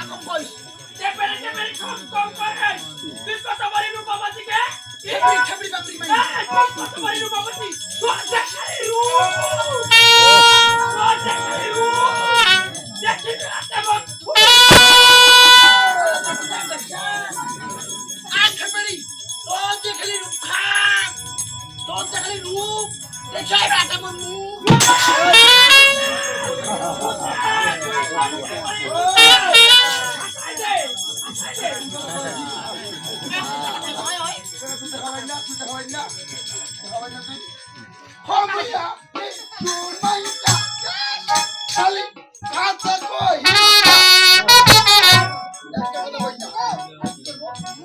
takong boys. Tepere, tepere, kong, kong, pares. Bis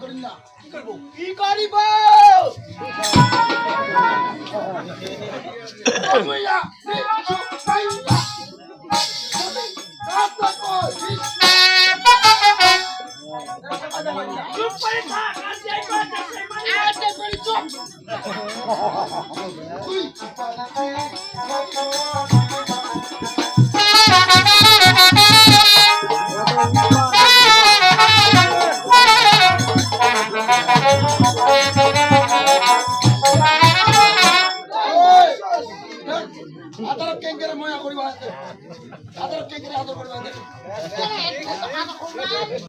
করিন না। কি করব? কি করিব? মাইয়া মাইয়া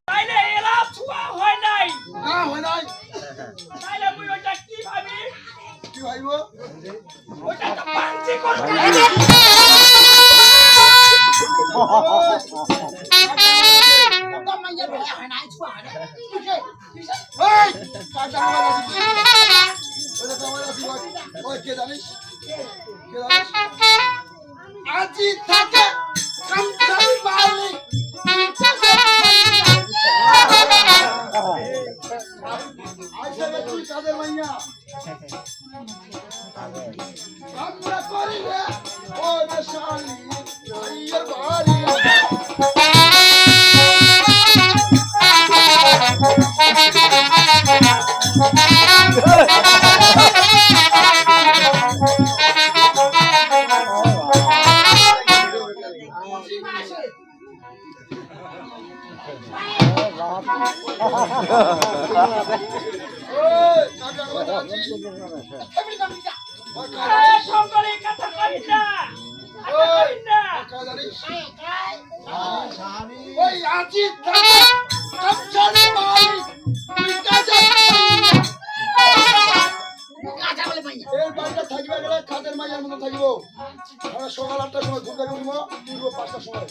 তাইলে এলা ছুয়া হয় নাই না হয় নাই তাইলে মুই ওটা কি ভাবি কি ভাইব ওটা তো পাঞ্চি করতে এই কাটা ওই কে জানিস আমরা করিলে ও দেশালি আইয়ের বাড়ি ওই কাদের মাইয়ার মতো থাকব। আমরা সকাল আটটার সময় ঘুরতে ফিরবো পাঁচটার সময়।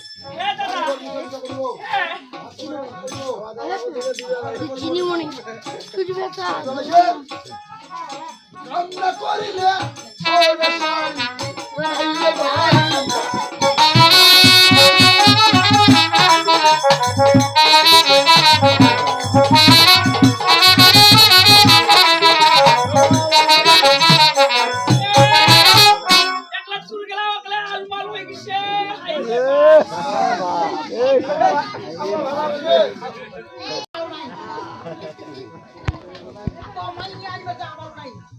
কামনা করিলে।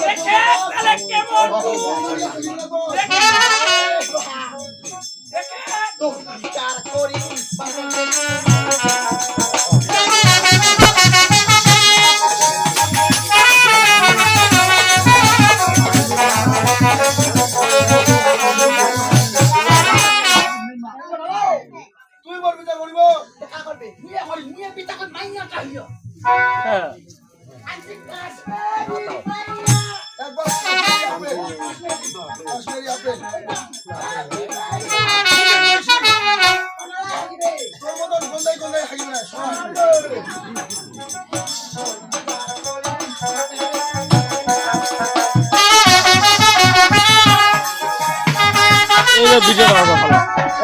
দেখে তাহলে কেমন তো বিচার করি তুই মোর বিচার করিব দেখা করবে নিয়ে করি নিয়ে করে মাইয়া চাহিও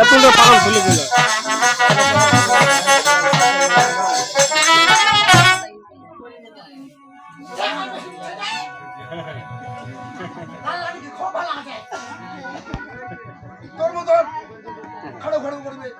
এতটা পাগল ভুলে গেল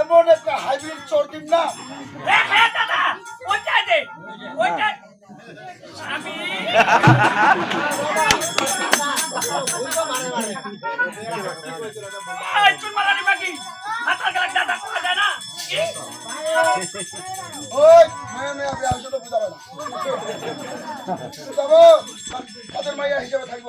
এমন একটা হাইব্রিড চর্কিম না দাদা ওইটা দে ওইটা আমি তাদের থাকব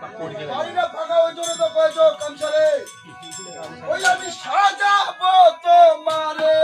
বাড়িটা ফাঁকা হয়েছিল তো কয়েছ কামসারে। ওই আমি সাজাবো তোমারে